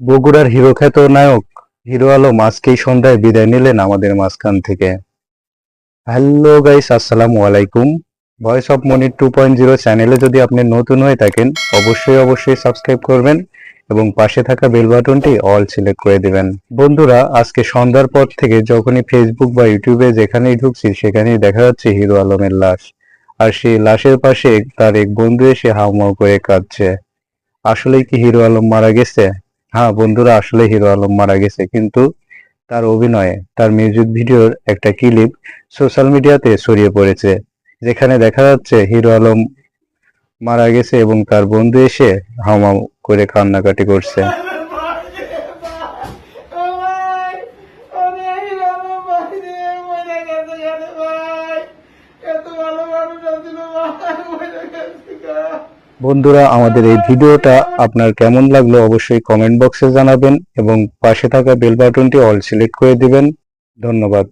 বগুড়ার হিরো খ্যাত নায়ক, হিরো আলম আজকেই সন্ধ্যায় বিদায় নিলেন আমাদের মাঝখান থেকে। হ্যালো গাইস, আসসালামু আলাইকুম। Voice of Monir two point zero চ্যানেলে যদি আপনি নতুন হয়ে থাকেন, অবশ্যই অবশ্যই সাবস্ক্রাইব করবেন এবং পাশে থাকা বেল বাটনটি অল সিলেক্ট করে দিবেন। বন্ধুরা, আজকে সন্ধ্যার পর থেকে যখনই ফেসবুক বা ইউটিউবে যেখানেই ঢুকছি, সেখানেই দেখা যাচ্ছে হিরো আলমের লাশ। আর সেই লাশের পাশে তার এক বন্ধু এসে হাউমাউ করে কাঁদছে। আসলেই কি হিরো আলম মারা গেছে? হ্যাঁ বন্ধুরা আসলে হিরো আলম মারা গেছে, কিন্তু তার অভিনয়ে, তার মিউজিক ভিডিওর একটা ক্লিপ সোশ্যাল মিডিয়াতে ছড়িয়ে পড়েছে, যেখানে দেখা যাচ্ছে হিরো আলম মারা গেছে এবং তার বন্ধু এসে হাউমাউ করে কান্নাকাটি করছে। বন্ধুরা, আমাদের এই ভিডিওটা আপনার কেমন লাগল অবশ্যই কমেন্ট বক্সে জানাবেন এবং পাশে থাকা বেল বাটনটি অল সিলেক্ট করে দিবেন। ধন্যবাদ।